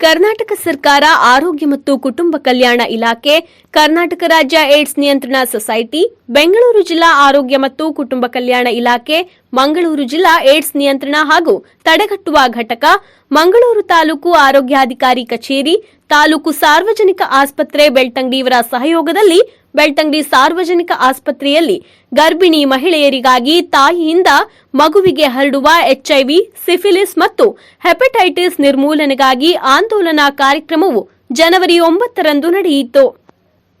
ಕರ್ನಾಟಕ ಸರ್ಕಾರ ಆರೋಗ್ಯ ಮತ್ತು ಕುಟುಂಬ ಕಲ್ಯಾಣ ಇಲಾಖೆ, ಕರ್ನಾಟಕ ರಾಜ್ಯ ಏಡ್ಸ್ ನಿಯಂತ್ರಣ ಸೊಸೈಟಿ, ಬೆಂಗಳೂರು ಜಿಲ್ಲಾ ಆರೋಗ್ಯ ಮತ್ತು ಕುಟುಂಬ ಕಲ್ಯಾಣ ಇಲಾಖೆ, ಮಂಗಳೂರು ಜಿಲ್ಲಾ ಏಡ್ಸ್ ನಿಯಂತ್ರಣ ಹಾಗೂ ತಡೆಗಟ್ಟುವ ಘಟಕ, ಮಂಗಳೂರು ತಾಲೂಕು ಆರೋಗ್ಯಾಧಿಕಾರಿ ಕಚೇರಿ, ತಾಲೂಕು ಸಾರ್ವಜನಿಕ ಆಸ್ಪತ್ರೆ ಬೆಳ್ತಂಗಡಿಯವರ ಸಹಯೋಗದಲ್ಲಿ ಬೆಳ್ತಂಗಡಿ ಸಾರ್ವಜನಿಕ ಆಸ್ಪತ್ರೆಯಲ್ಲಿ ಗರ್ಭಿಣಿ ಮಹಿಳೆಯರಿಗಾಗಿ ತಾಯಿಯಿಂದ ಮಗುವಿಗೆ ಹರಡುವ ಎಚ್ಐವಿ, ಸಿಫಿಲಿಸ್ ಮತ್ತು ಹೆಪಟೈಟಿಸ್ ನಿರ್ಮೂಲನೆಗಾಗಿ ಆಂದೋಲನಾ ಕಾರ್ಯಕ್ರಮವು ಜನವರಿ ಒಂಬತ್ತರಂದು ನಡೆಯಿತು.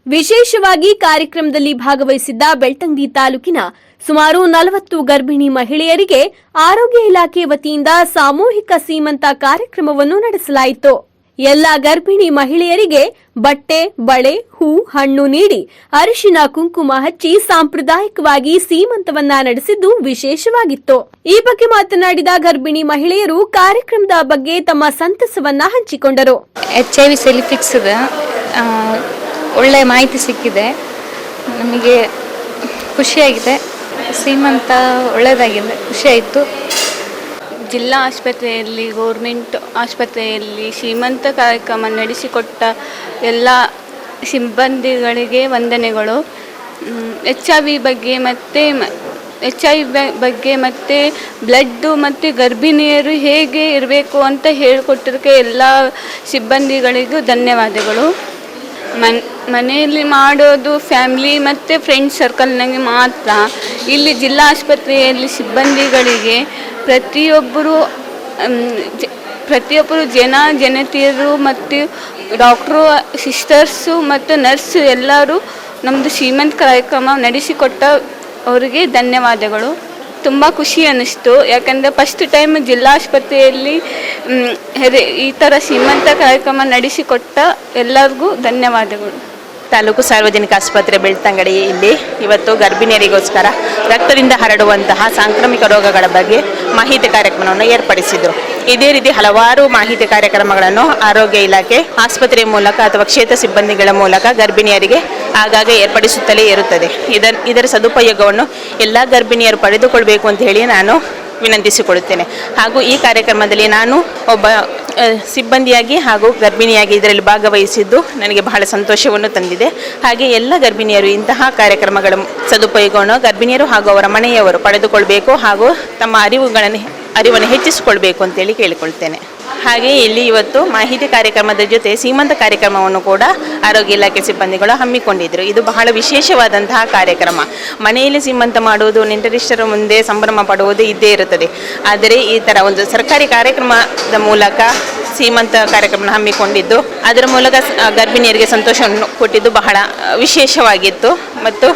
ವಿಶೇಷವಾಗಿ ಕಾರ್ಯಕ್ರಮದಲ್ಲಿ ಭಾಗವಹಿಸಿದ್ದ ಬೆಳ್ತಂಗಡಿ ತಾಲೂಕಿನ ಸುಮಾರು ನಲವತ್ತು ಗರ್ಭಿಣಿ ಮಹಿಳೆಯರಿಗೆ ಆರೋಗ್ಯ ಇಲಾಖೆ ವತಿಯಿಂದ ಸಾಮೂಹಿಕ ಸೀಮಂತ ಕಾರ್ಯಕ್ರಮವನ್ನು ನಡೆಸಲಾಯಿತು. ಎಲ್ಲ ಗರ್ಭಿಣಿ ಮಹಿಳೆಯರಿಗೆ ಬಟ್ಟೆ, ಬಳೆ, ಹೂ, ಹಣ್ಣು ನೀಡಿ ಅರಿಶಿನ, ಕುಂಕುಮ ಹಚ್ಚಿ ಸಾಂಪ್ರದಾಯಿಕವಾಗಿ ಸೀಮಂತವನ್ನ ನಡೆಸಿದ್ದು ವಿಶೇಷವಾಗಿತ್ತು. ಈ ಬಗ್ಗೆ ಮಾತನಾಡಿದ ಗರ್ಭಿಣಿ ಮಹಿಳೆಯರು ಕಾರ್ಯಕ್ರಮದ ಬಗ್ಗೆ ತಮ್ಮ ಸಂತಸವನ್ನ ಹಂಚಿಕೊಂಡರು. ಎಚ್ ಐ ವಿ ಸೆಲಿಫಿಕ್ಸ್ ಒಳ್ಳೆ ಮಾಹಿತಿ ಸಿಕ್ಕಿದೆ. ನಮಗೆ ಖುಷಿಯಾಗಿದೆ. ಸೀಮಂತ ಒಳ್ಳೆಯದಾಗಿದೆ ಖುಷಿಯಾಯಿತು. ಜಿಲ್ಲಾ ಆಸ್ಪತ್ರೆಯಲ್ಲಿ, ಗೌರ್ಮೆಂಟ್ ಆಸ್ಪತ್ರೆಯಲ್ಲಿ ಶ್ರೀಮಂತ ಕಾರ್ಯಕ್ರಮ ನಡೆಸಿಕೊಟ್ಟ ಎಲ್ಲ ಸಿಬ್ಬಂದಿಗಳಿಗೆ ವಂದನೆಗಳು. ಎಚ್ ಐ ವಿ ಬಗ್ಗೆ ಮತ್ತು ಎಚ್ ಐ ಬಗ್ಗೆ ಮತ್ತು ಬ್ಲಡ್ಡು ಮತ್ತು ಗರ್ಭಿಣಿಯರು ಹೇಗೆ ಇರಬೇಕು ಅಂತ ಹೇಳಿಕೊಟ್ಟಿದ್ದಕ್ಕೆ ಎಲ್ಲ ಸಿಬ್ಬಂದಿಗಳಿಗೂ ಧನ್ಯವಾದಗಳು. ಮನ್, ಮನೆಯಲ್ಲಿ ಮಾಡೋದು ಫ್ಯಾಮ್ಲಿ ಮತ್ತು ಫ್ರೆಂಡ್ಸ್ ಸರ್ಕಲ್ನಾಗೆ ಮಾತ್ರ. ಇಲ್ಲಿ ಜಿಲ್ಲಾ ಆಸ್ಪತ್ರೆಯಲ್ಲಿ ಸಿಬ್ಬಂದಿಗಳಿಗೆ ಪ್ರತಿಯೊಬ್ಬರು ಪ್ರತಿಯೊಬ್ಬರು ಜನ, ಜನತೆಯರು ಮತ್ತು ಡಾಕ್ಟ್ರು, ಸಿಸ್ಟರ್ಸು ಮತ್ತು ನರ್ಸು ಎಲ್ಲರೂ ನಮ್ಮದು ಶ್ರೀಮಂತ ಕಾರ್ಯಕ್ರಮ ನಡೆಸಿಕೊಟ್ಟ ಅವರಿಗೆ ಧನ್ಯವಾದಗಳು. ತುಂಬ ಖುಷಿ ಅನ್ನಿಸ್ತು. ಯಾಕಂದರೆ ಫಸ್ಟ್ ಟೈಮ್ ಜಿಲ್ಲಾಸ್ಪತ್ರೆಯಲ್ಲಿ ಈ ಥರ ಶ್ರೀಮಂತ ಕಾರ್ಯಕ್ರಮ ನಡೆಸಿಕೊಟ್ಟ ಎಲ್ಲರಿಗೂ ಧನ್ಯವಾದಗಳು. ತಾಲೂಕು ಸಾರ್ವಜನಿಕ ಆಸ್ಪತ್ರೆ ಬೆಳ್ತಂಗಡಿ ಇಲ್ಲಿ ಇವತ್ತು ಗರ್ಭಿಣಿಯರಿಗೋಸ್ಕರ ರಕ್ತದಿಂದ ಹರಡುವಂತಹ ಸಾಂಕ್ರಾಮಿಕ ರೋಗಗಳ ಬಗ್ಗೆ ಮಾಹಿತಿ ಕಾರ್ಯಕ್ರಮವನ್ನು ಏರ್ಪಡಿಸಿದರು. ಇದೇ ರೀತಿ ಹಲವಾರು ಮಾಹಿತಿ ಕಾರ್ಯಕ್ರಮಗಳನ್ನು ಆರೋಗ್ಯ ಇಲಾಖೆ ಆಸ್ಪತ್ರೆಯ ಮೂಲಕ ಅಥವಾ ಕ್ಷೇತ್ರ ಸಿಬ್ಬಂದಿಗಳ ಮೂಲಕ ಗರ್ಭಿಣಿಯರಿಗೆ ಆಗಾಗ ಏರ್ಪಡಿಸುತ್ತಲೇ ಇರುತ್ತದೆ. ಇದರ ಇದರ ಸದುಪಯೋಗವನ್ನು ಎಲ್ಲ ಗರ್ಭಿಣಿಯರು ಪಡೆದುಕೊಳ್ಬೇಕು ಅಂತ ಹೇಳಿ ನಾನು ವಿನಂತಿಸಿಕೊಳ್ಳುತ್ತೇನೆ ಹಾಗೂ ಈ ಕಾರ್ಯಕ್ರಮದಲ್ಲಿ ನಾನು ಒಬ್ಬ ಸಿಬ್ಬಂದಿಯಾಗಿ ಹಾಗೂ ಗರ್ಭಿಣಿಯಾಗಿ ಇದರಲ್ಲಿ ಭಾಗವಹಿಸಿದ್ದು ನನಗೆ ಬಹಳ ಸಂತೋಷವನ್ನು ತಂದಿದೆ. ಹಾಗೆ ಎಲ್ಲ ಗರ್ಭಿಣಿಯರು ಇಂತಹ ಕಾರ್ಯಕ್ರಮಗಳ ಸದುಪಯೋಗವನ್ನು ಗರ್ಭಿಣಿಯರು ಹಾಗೂ ಅವರ ಮನೆಯವರು ಪಡೆದುಕೊಳ್ಬೇಕು ಹಾಗೂ ತಮ್ಮ ಅರಿವುಗಳನ್ನು, ಅರಿವನ್ನು ಹೆಚ್ಚಿಸಿಕೊಳ್ಬೇಕು ಅಂತೇಳಿ ಕೇಳಿಕೊಳ್ತೇನೆ. ಹಾಗೆ ಇಲ್ಲಿ ಇವತ್ತು ಮಾಹಿತಿ ಕಾರ್ಯಕ್ರಮದ ಜೊತೆ ಸೀಮಂತ ಕಾರ್ಯಕ್ರಮವನ್ನು ಕೂಡ ಆರೋಗ್ಯ ಇಲಾಖೆ ಸಿಬ್ಬಂದಿಗಳು ಹಮ್ಮಿಕೊಂಡಿದ್ದರು ಇದು ಬಹಳ ವಿಶೇಷವಾದಂತಹ ಕಾರ್ಯಕ್ರಮ. ಮನೆಯಲ್ಲಿ ಸೀಮಂತ ಮಾಡುವುದು, ನೆಂಟರಿಷ್ಟರ ಮುಂದೆ ಸಂಭ್ರಮ ಪಡುವುದು ಇದ್ದೇ ಇರುತ್ತದೆ. ಆದರೆ ಈ ಥರ ಒಂದು ಸರ್ಕಾರಿ ಕಾರ್ಯಕ್ರಮದ ಮೂಲಕ ಸೀಮಂತ ಕಾರ್ಯಕ್ರಮ ಹಮ್ಮಿಕೊಂಡಿದ್ದು, ಅದರ ಮೂಲಕ ಗರ್ಭಿಣಿಯರಿಗೆ ಸಂತೋಷವನ್ನು ಕೊಟ್ಟಿದ್ದು ಬಹಳ ವಿಶೇಷವಾಗಿತ್ತು. ಮತ್ತು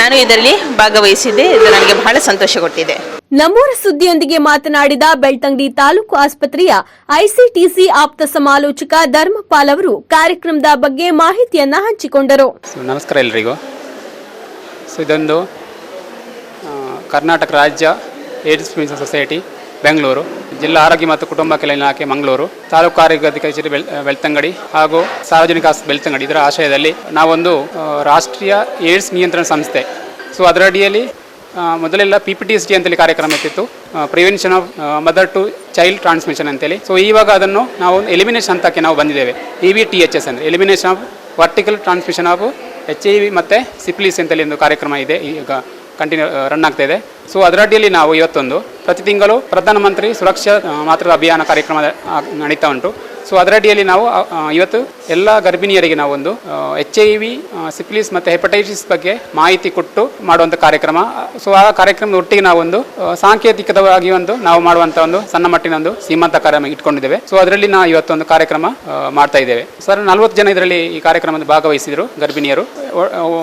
ನಾನು ಇದರಲ್ಲಿ ಭಾಗವಹಿಸಿದ್ದೆ. ಇದು ನನಗೆ ಬಹಳ ಸಂತೋಷ ಕೊಟ್ಟಿದೆ. ನಮ್ಮೂರ ಸುದ್ದಿಯೊಂದಿಗೆ ಮಾತನಾಡಿದ ಬೆಳ್ತಂಗಡಿ ತಾಲೂಕು ಆಸ್ಪತ್ರೆಯ ಐಸಿಟಿಸಿ ಆಪ್ತ ಸಮಾಲೋಚಕ ಧರ್ಮಪಾಲ್ ಅವರು ಕಾರ್ಯಕ್ರಮದ ಬಗ್ಗೆ ಮಾಹಿತಿಯನ್ನ ಹಂಚಿಕೊಂಡರು. ನಮಸ್ಕಾರ ಎಲ್ರಿಗೂ. ಸೊ ಇದೊಂದು ಕರ್ನಾಟಕ ರಾಜ್ಯ ಏಡ್ಸ್ ಮಿಷನ್ ಸೊಸೈಟಿ ಬೆಂಗಳೂರು. ಜಿಲ್ಲಾ ಆರೋಗ್ಯ ಮತ್ತು ಕುಟುಂಬ ಕಲ್ಯಾಣ ಇಲಾಖೆ ಮಂಗಳೂರು. ತಾಲೂಕು ಆರೋಗ್ಯ ಅಧಿಕಾರಿ ಬೆಳ್ತಂಗಡಿ ಹಾಗೂ ಸಾರ್ವಜನಿಕ ಬೆಳ್ತಂಗಡಿ ಇದರ ಆಶಯದಲ್ಲಿ ನಾವೊಂದು ರಾಷ್ಟ್ರೀಯ ಏಡ್ಸ್ ನಿಯಂತ್ರಣ ಸಂಸ್ಥೆ. ಸೊ ಅದರ ಅಡಿಯಲ್ಲಿ ಆ, ಮೊದಲೆಲ್ಲ P P T S D ಅಂತೇಳಿ ಕಾರ್ಯಕ್ರಮ ಇರ್ತಿತ್ತು. Prevention of mother to child transmission ಅಂತೇಳಿ ಸೊ ಇವಾಗ ಅದನ್ನು ನಾವು ಎಲಿಮಿನೇಷನ್ ಹಂತಕ್ಕೆ ನಾವು ಬಂದಿದ್ದೇವೆ. E V T H S ಅಂದರೆ elimination of vertical transmission of H I V ಮತ್ತು ಸಿಪ್ಲೀಸ್ ಅಂತೇಳಿ ಒಂದು ಕಾರ್ಯಕ್ರಮ ಇದೆ. ಈಗ ಕಂಟಿನ್ಯೂ ರನ್ ಆಗ್ತಾ ಇದೆ. ಸೊ ಅದರಡಿಯಲ್ಲಿ ನಾವು ಇವತ್ತೊಂದು ಪ್ರತಿ ತಿಂಗಳು ಪ್ರಧಾನಮಂತ್ರಿ ಸುರಕ್ಷಾ ಮಾತೃ ಅಭಿಯಾನ ಕಾರ್ಯಕ್ರಮ ನಡೀತಾ ಉಂಟು. ಸೊ ಅದರ ಅಡಿಯಲ್ಲಿ ನಾವು ಇವತ್ತು ಎಲ್ಲ ಗರ್ಭಿಣಿಯರಿಗೆ ನಾವೊಂದು ಎಚ್ ಐ ವಿ ಸಿಪ್ಲಿಸ್ ಮತ್ತು ಹೆಪಟೈಟಿಸ್ ಬಗ್ಗೆ ಮಾಹಿತಿ ಕೊಟ್ಟು ಮಾಡುವಂಥ ಕಾರ್ಯಕ್ರಮ. ಸೊ ಆ ಕಾರ್ಯಕ್ರಮದ ಒಟ್ಟಿಗೆ ನಾವೊಂದು ಸಾಂಕೇತಿಕವಾಗಿ ಒಂದು ನಾವು ಮಾಡುವಂಥ ಒಂದು ಸಣ್ಣ ಮಟ್ಟಿನ ಒಂದು ಸೀಮಂತ ಕಾರ್ಯಕ್ರಮ ಇಟ್ಕೊಂಡಿದ್ದೇವೆ. ಸೊ ಅದರಲ್ಲಿ ನಾವು ಇವತ್ತೊಂದು ಕಾರ್ಯಕ್ರಮ ಮಾಡ್ತಾ ಇದ್ದೇವೆ. ಸರ್ ನಲ್ವತ್ತು ಜನ ಇದರಲ್ಲಿ ಈ ಕಾರ್ಯಕ್ರಮದ ಭಾಗವಹಿಸಿದರು ಗರ್ಭಿಣಿಯರು.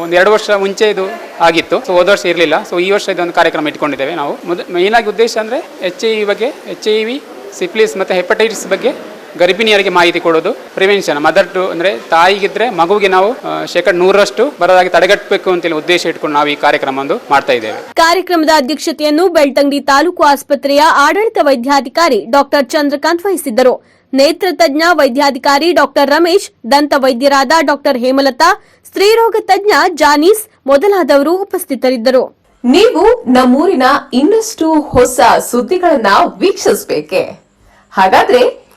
ಒಂದು ಎರಡು ವರ್ಷ ಮುಂಚೆ ಇದು ಆಗಿತ್ತು. ಸೊ ಹೋದ ವರ್ಷ ಇರಲಿಲ್ಲ. ಸೊ ಈ ವರ್ಷ ಇದೊಂದು ಕಾರ್ಯಕ್ರಮ ಇಟ್ಕೊಂಡಿದ್ದೇವೆ ನಾವು. ಮೊದ ಮೇಯ್ನಾಗಿ ಉದ್ದೇಶ ಅಂದರೆ ಎಚ್ ಐ ವಿ ಬಗ್ಗೆ ಎಚ್ ಐ ವಿ ಸಿಪ್ಲಿಸ್ ಮತ್ತು ಹೆಪಟೈಟಿಸ್ ಬಗ್ಗೆ ಗರ್ಭಿಣಿಯರಿಗೆ ಮಾಹಿತಿ ಕೊಡೋದು. ಪ್ರಿವೆನ್ಷನ್ ಮದರ್ ಟು ಅಂದ್ರೆ ತಾಯಿಗಿದ್ರೆ ಮಗುವಿಗೆ ನಾವು ಶೇಕಡ ನೂರರಷ್ಟು ಬರೋದಾಗಿ ತಡೆಗಟ್ಟಬೇಕು ಅಂತೇಳಿ ಉದ್ದೇಶ ಇಟ್ಕೊಂಡು ನಾವು ಈ ಕಾರ್ಯಕ್ರಮ ಒಂದು ಮಾಡ್ತಾ ಇದ್ದೇವೆ. ಕಾರ್ಯಕ್ರಮದ ಅಧ್ಯಕ್ಷತೆಯನ್ನು ಬೆಳ್ತಂಗಡಿ ತಾಲೂಕು ಆಸ್ಪತ್ರೆಯ ಆಡಳಿತ ವೈದ್ಯಾಧಿಕಾರಿ ಡಾಕ್ಟರ್ ಚಂದ್ರಕಾಂತ್ ವಹಿಸಿದ್ದರು. ನೇತ್ರ ತಜ್ಞ ವೈದ್ಯಾಧಿಕಾರಿ ಡಾಕ್ಟರ್ ರಮೇಶ್ ದಂತ ವೈದ್ಯರಾದ ಡಾಕ್ಟರ್ ಹೇಮಲತಾ ಸ್ತ್ರೀರೋಗ ತಜ್ಞ ಜಾನೀಸ್ ಮೊದಲಾದವರು ಉಪಸ್ಥಿತರಿದ್ದರು. ನೀವು ನಮ್ಮೂರಿನ ಇನ್ನಷ್ಟು ಹೊಸ ಸುದ್ದಿಗಳನ್ನ ವೀಕ್ಷಿಸಬೇಕೆ? ಹಾಗಾದ್ರೆ